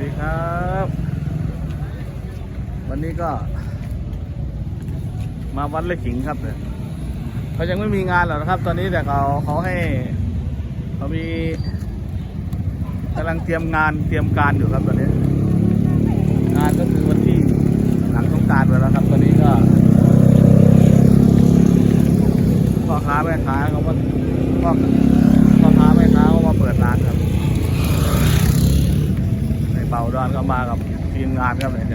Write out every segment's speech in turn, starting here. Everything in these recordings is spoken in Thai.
ดีครับ วันนี้ก็ มาวัดไร่ขิงครับเนี่ยเขายังไม่มีงานหรอกนะครับ ตอนนี้แต่เขาเขาให้เขามีกำลังเตรียมงานเตรียมการอยู่ครับตอนนี้ งานก็คือวันที่หลังสงการไปแล้วครับ ตอนนี้ก็พ่อค้าแม่ค้าเขาก็พ่อพ่อค้าแม่ค้าเขามาเปิดร้านครับ ในเป่าดอนก็ มากับทีมงานครับเนี่ย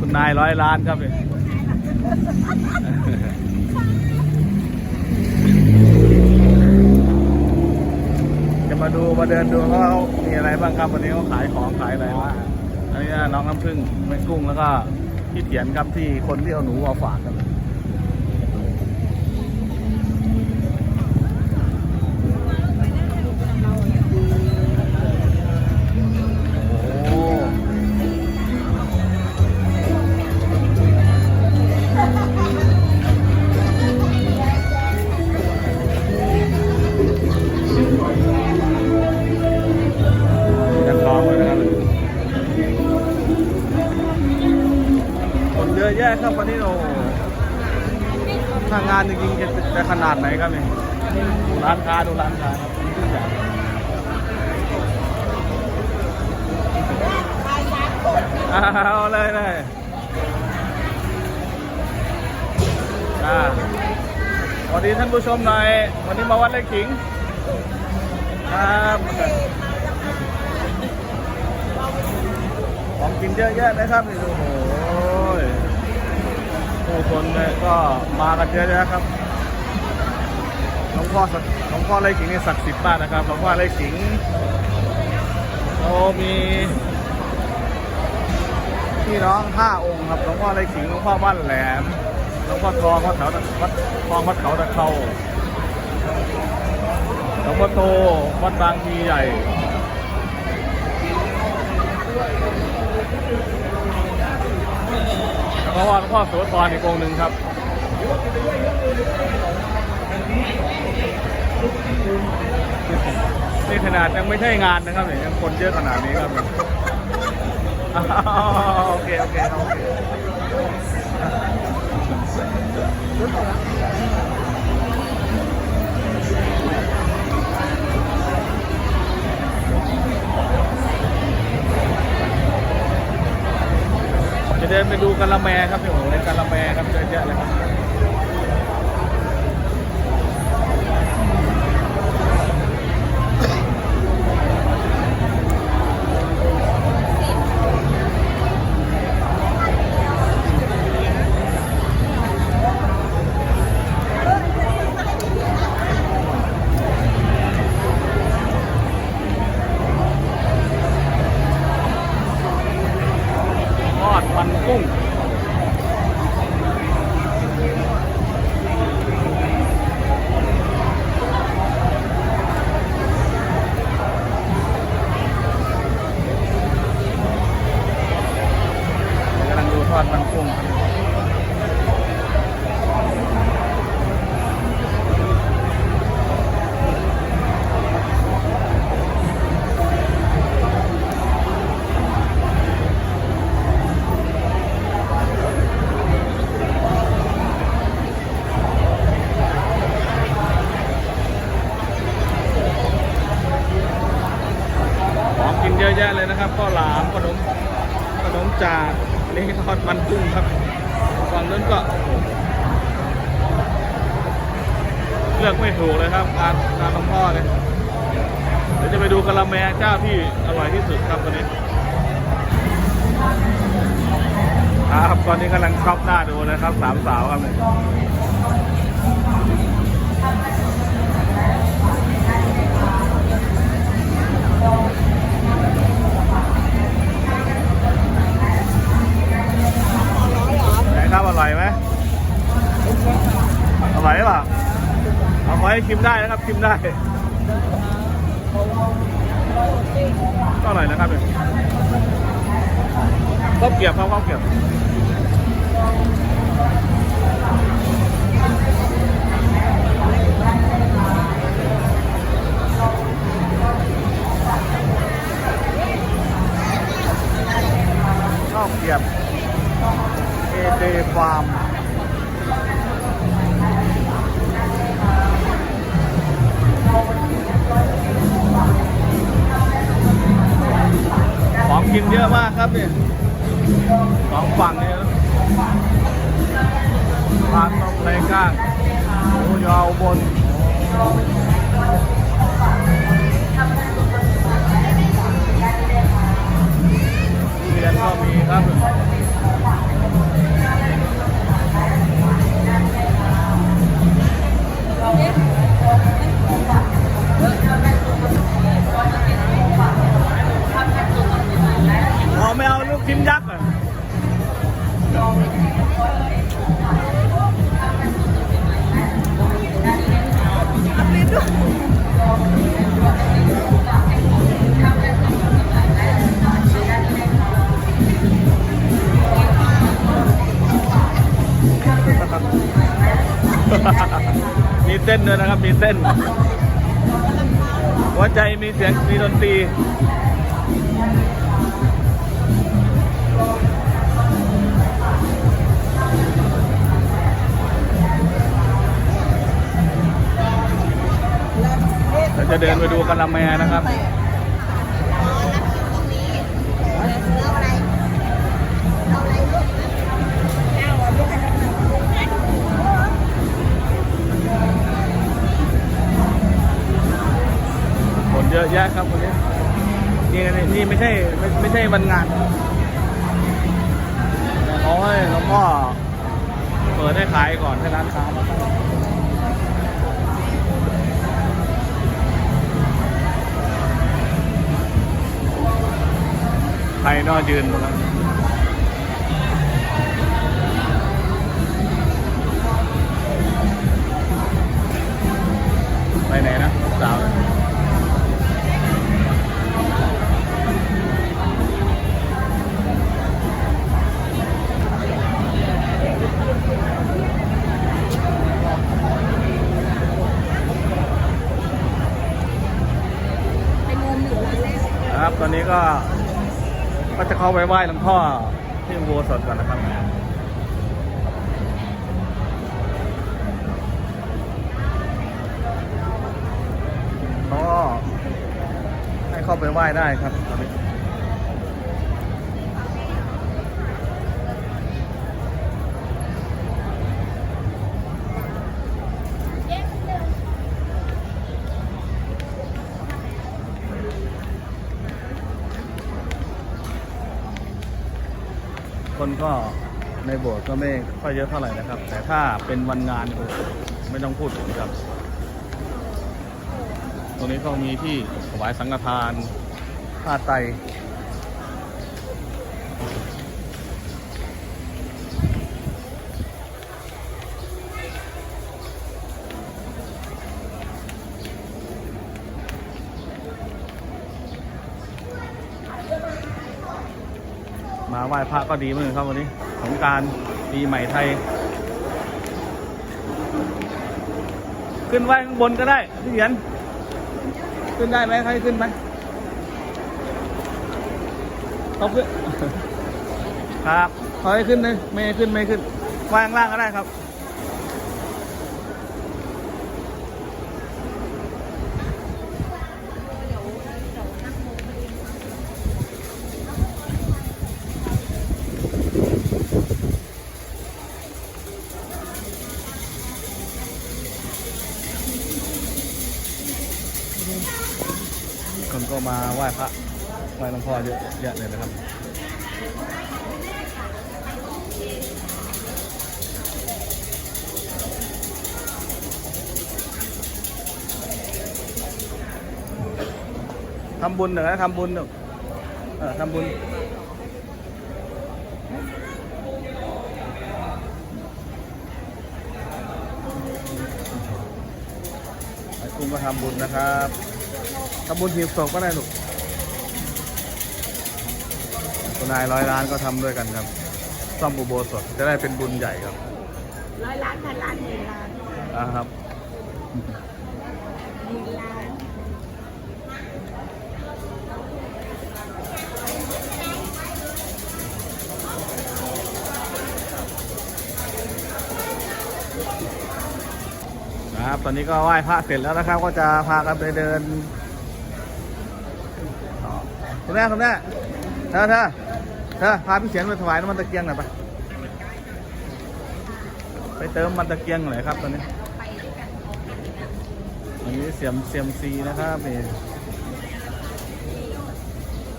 คุณนายร้อยล้านครับเนี่ยจะมาดูมาเดินดูว่าเขามีอะไรบ้างครับวันนี้เขาขายของขายอะไรบ้างอันนี้น้องน้ำผึ้งแม่กุ้งแล้วก็พี่เถียนครับที่คนที่เอาหนูมาฝากครั วันนี้โอ้โหถ้างงานจริงๆจะจะขนาดไหนครับเนี่ยดูร้านค้าดูร้านค้าครับทุกอย่างเอาเลยเลยอ่าสวัสดีท่านผู้ชมหน่อย วันนี้มาวัดไร่ขิงครับของกินเยอะแยะนะครับนี่โอ้โห ผู้คนเนี่ยก็มากันเยอะแยะครับหลวงพ่อศักหลวงพ่อไร่ขิงนี่ศักดิ์สิทธิ์มากนะครับหลวงพ่อไร่ขิงเรามีพี่น้องห้าองค์ครับหลวงพ่อไร่ขิงหลวงพ่อบ้านแหลมหลวงพ่อทองวัดแถววัดทองวัดเขาตะเขาหลวงพ่อโตวัดบางพีใหญ่ แล้วก็ว่าหลวงพ่อโสธรอีกองหนึ่งครับนี่ขนาดยังไม่ใช่งานนะครับเนี่ยยังคนเยอะขนาดนี้ครับอ้าวโอเคโอเคโอเค จะเดินไปดูกะละแมครับพี่โอ้โหในกะละแมครับเยอะแยะเลยครับ อนนี้กำลังช็อปหน้าดูนะครับสามสาวครับเนี่ยไหนครับอร่อยไหมอร่อยหรือเปล่าเอาไว้ชิมได้นะครับชิมได้ก็อร่อยนะครับเนี่ยข้าวเกรียบครับข้าวเกรียบ Thank you. ก็มี มีเต้นด้วยนะครับ มีเต้น หัวใจมีเสียง มีดนตรีเราจะเดินไปดูกะละแมนะครับ เยอะแยะครับวันนี้นี่นี่ไม่ใช่ไม่ไม่ใช่วันงานเขาให้หลวงพ่อเปิดให้ขายก่อนให้ร้านค้ามาใครนอยืนตรงนั้นไปไหนนะสาว ครันนี้ก็ ก็จะเข้าไปไหว้หลวงพ่อที่อุโบสถก่อนนะครับก็ให้เข้าไปไหว้ได้ครับตอนนี้ คนก็ในโบสถ์ก็ไม่ค่อยเยอะเท่าไหร่นะครับ แต่ถ้าเป็นวันงานก็ไม่ต้องพูดถึงครับ ตรงนี้ก็มีที่ถวายสังฆทานผ้าไตร ไหว้พระก็ดีเหมือนกันครับวันนี้สงการปีใหม่ไทย ขึ้นไหว้ข้างบนก็ได้พี่เหียนขึ้นได้ไหมใครขึ้นไหมเขาขึ้นครับขอให้ขึ้นเลยไม่ให้ขึ้นไม่ให้ขึ้นวางล่างก็ได้ครับ คนก็มาไหว้พระไหว้หลวงพ่อเยอะแยะเลยนะครับทำบุญเหรอทำบุญเหรอเออทำบุญไอ้กุ้งก็ทำบุญนะครับ ตำบลหีบศพก็ได้ลูกคุณนายร้อยล้านก็ทำด้วยกันครับซ่อมบุโบสถจะได้เป็นบุญใหญ่ครับ ร้อยล้านพันล้านหมื่นล้านอ่าครับ หมื่นล้านครับ ตอนนี้ก็ไหว้พระเสร็จแล้วนะครับ ก็จะพากันไปเดิน คุณแม่คุณแม่เธอเธอเธอพาพี่เฉียนไปถวายน้ำมันตะเกียงหน่อยไป ไปเติมมันตะเกียงหน่อยครับตอนนี้ อันนี้เสียมเสียมซีนะครับนี่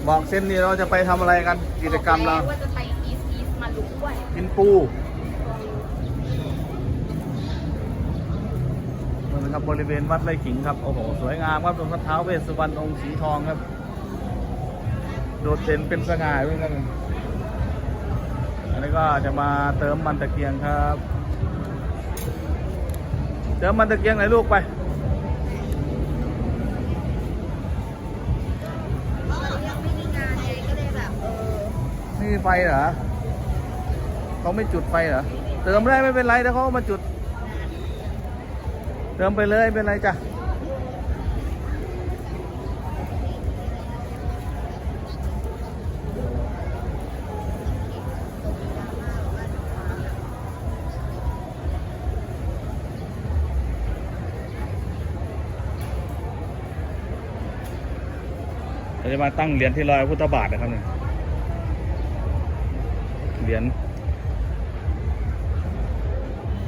บอกเส้นนี้เราจะไปทำอะไรกัน กิจกรรมเราว่าจะไปอีสอีสมาลุกด้วยกินปูนะครับบริเวณวัดไร่ขิงครับ โอ้โห สวยงามครับตรงพระเท้าเวสสุวรรณองค์สีทองครับ โดดเด่นเป็นสง่าด้วยกันอันนี้ก็จะมาเติมมันตะเกียงครับ เติมมันตะเกียงไหนลูกไปก็ยังไม่มีงานไงก็เลยแบบเออไม่ไฟเหรอเขาไม่จุดไฟเหรอ เติมได้ไม่เป็นไรแต่เขาเอามาจุด เติมไปเลยไม่เป็นไรจ้ะ จะมาตั้งเหรียญที่รอยพระพุทธบาทนะครับเนี่ยเหรียญ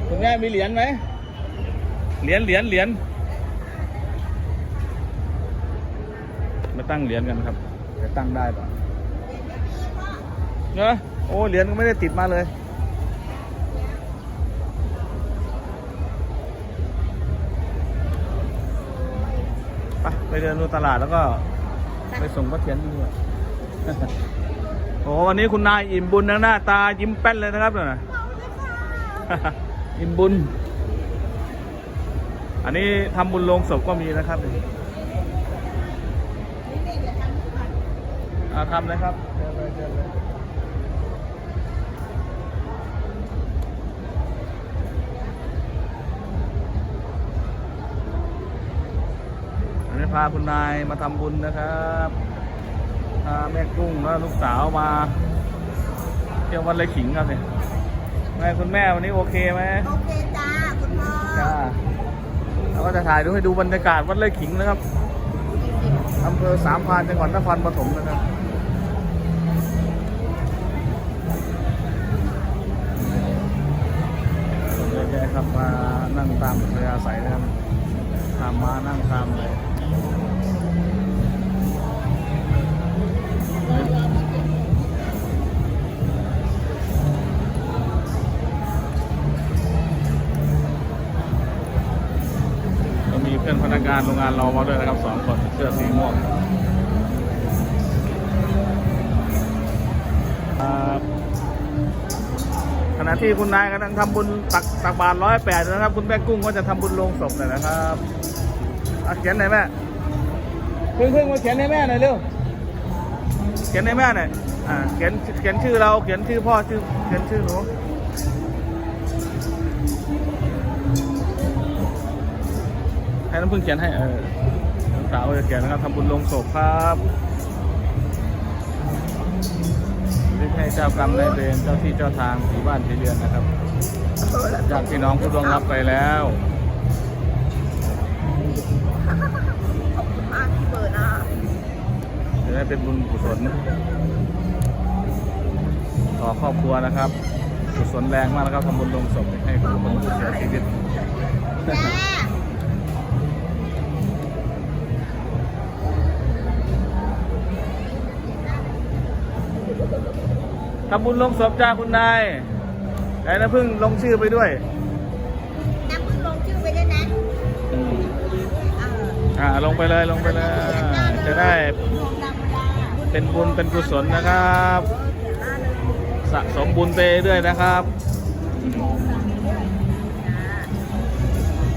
คุณแม่มีเหรียญไหมเหรียญเหรียญเหรียญมาตั้งเหรียญกันครับจะตั้งได้ปะเนอะโอ้เหรียญก็ไม่ได้ติดมาเลยไปไปเดินดูตลาดแล้วก็ ไปส่งพ่อเทียนด้วยโอ้โหวันนี้คุณนายอิ่มบุญนะหน้าตายิ้มแป้นเลยนะครับเนี่ยนะอิ่มบุญ อันนี้ทำบุญโลงศพก็มีนะครับอ่าทำเลยครับเชิญเลยเชิญเลย อันนี้พาคุณนายมาทำบุญนะครับพาแม่กุ้งแล้วลูกสาวมาเที่ยววัดไร่ขิงครับเนี่ยแม่คุณแม่วันนี้โอเคไหมโอเคจ้าคุณพ่อจ้าเราก็จะถ่ายดูให้ดูบรรยากาศวัดไร่ขิงนะครับอำเภอสามพรานจังหวัดนครปฐมนะครับเยอะแยะครับมานั่งตามอัธยาศัยนะครับตามมานั่งตามเลย นักงานโรงงานเรามาด้วยนะครับสองคนเสื้อสีม่วงขณะที่คุณนายกำลังทำบุญตักตักบาตรร้อยแปดนะครับ คุณแม่กุ้งก็จะทำบุญลงศพหน่อยนะครับเขียนหน่อยแม่เพิ่งเพิ่งมาเขียนให้แม่หน่อยเร็วเขียนให้แม่หน่อยอ่าเขียนเขียนชื่อเราเขียนชื่อพ่อชื่อเขียนชื่อหนู ให้น้ำพึ่งเขียนให้เออลูกสาวจะเขียนนะครับทำบุญลงศพครับรีบให้เจ้ากรรมนายเวรเจ้าที่เจ้าทางผีบ้านผีเรือนนะครับญาติพี่น้องผู้ล่วงลับไปแล้วขอบคุณมากที่เบอร์นะจะได้เป็นบุญกุศลต่อครอบครัวนะครับกุศลแรงมากนะครับทำบุญลงศพให้กับคนผู้เสียชีวิต ทำบุญลงศพจ้าคุณนายไอ้นะพึ่งลงชื่อไปด้วย น้ำพึ่งลงชื่อไปด้วยนะอืมเอออ่าลงไปเลยลงไปเลย จะได้ลงธรรมดาเป็นบุญเป็นกุศลนะครับเขียนหน้าเลยสะสมบุญไปเรื่อยนะครับ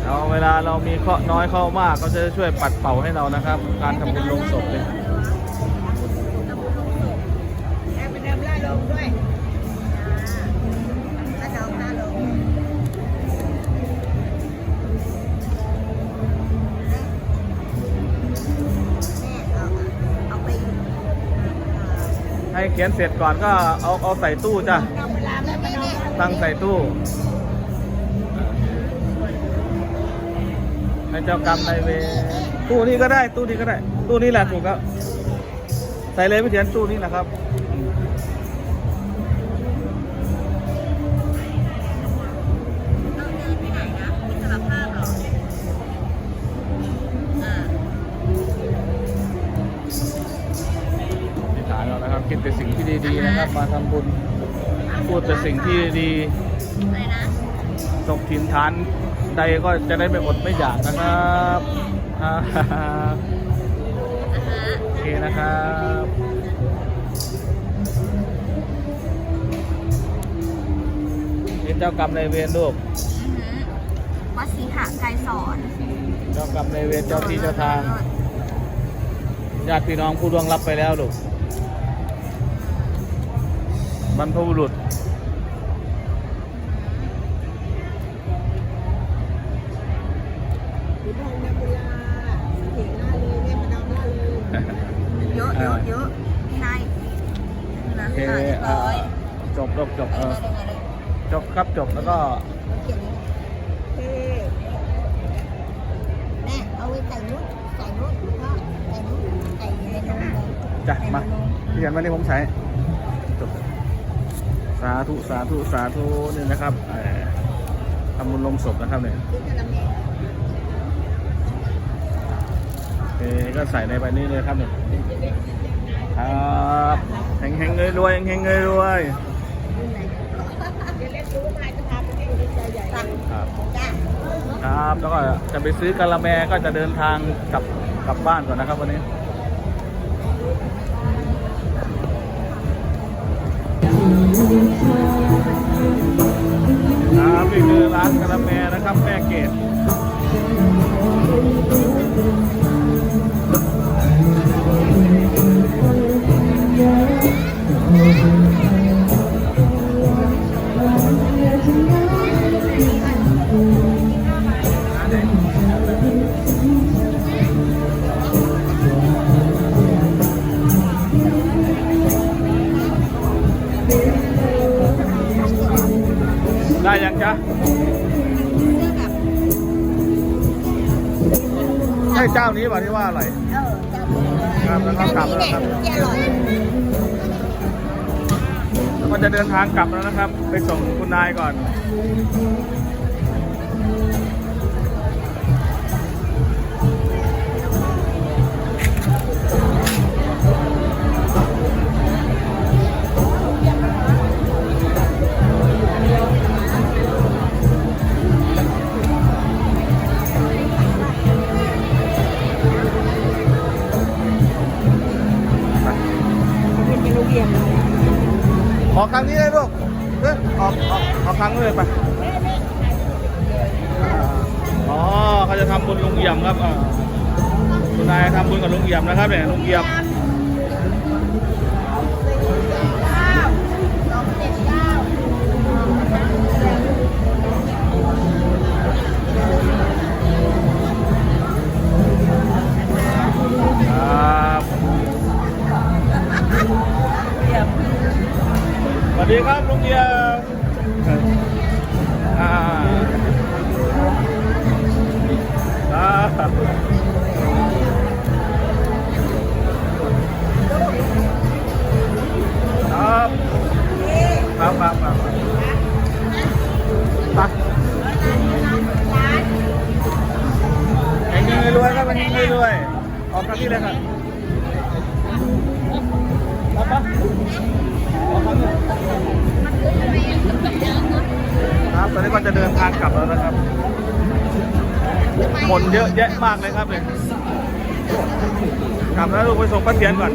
เอาเวลาเรามีเคราะห์น้อยเข้ามากก็จะช่วยปัดเป่าให้เรานะครับ การทำบุญลงศพเนี่ย ขียนเสร็จก่อนก็เอาเอาใส่ตู้จ้ะตั้งใส่ตู้ให้เจ้ากรรมนายเวรตู้นี้ก็ได้ตู้นี้ก็ได้ ตู้นี้แหละถูกครับ ใส่เลยไม่เขียนตู้นี้แหละครับ มาทำบุญ พูดแต่สิ่งที่ดีอะไรนะตกถิ่นฐานใดก็จะได้ไม่อดไม่อยากนะครับอ่าอ่าฮะโอเคนะครับนี่เจ้ากรรมนายเวรลูกอือฮึวัดศรีหะไกรสอน เจ้ากรรมนายเวรเจ้าที่เจ้าทางญาติพี่น้องผู้ล่วงลับไปแล้วลูก บรรพบุรุษสีทองแม่บุญลาเสียงล่าเลยแม่มาดามล่าเลยเยอะเยอะเยอะพี่นายนะโอเคอะเรียบอ่าร้อยจบจบจบเอเอออได้ไงได้ไงจบครับจบแล้วก็เขียนนี้เท่แม่เอาไว้ใส่นุ้ใส่นุ้ก็ใส่นุ้ใส่ในนมเลยจ้ะใส่ในมานพี่ยันมาที่ผมใช้จบสาธุสาธุสาธุนี่นะครับทำบุญลงศพนะครับเนี่ยที่กะละแม่โอเคก็ใส่ในใบนี้เลยครับเนี่ยครับแห่งแห่งเลยรวยแห่งเลยรวยเดี๋ยวเล็กรู้มาจะพาไปให้ดีใจใหญ่สั่งครับจ้ะครับแล้วก็จะไปซื้อกะละแมก็จะเดินทางกลับกลับบ้านก่อนนะครับวันนี้ นี่คือร้านกะละแมนะครับแม่เกด นะครับ ไปส่งคุณนายก่อนเป็นเป็นโรงเรียนอครั้งนี้เลยลูก ออกออกออกครั้งนี้เลยไปอ๋อเขาจะทำบุญลุงเอี่ยมครับคุณนายทำบุญกับลุงเอี่ยมนะครับเนี่ยลุงเอี่ยมสองเจ็ดเก้าสวัสดีครับลุงเอี่ยม อ่าครับครับครับครับครับไปแข่งเงินรวยครับแข่งเงินรวยออกกันที่เลยครับรับ เยอะแยะมากเลยครับเนี่ยกลับแล้วลูกไปส่งป้าเทียนก่อน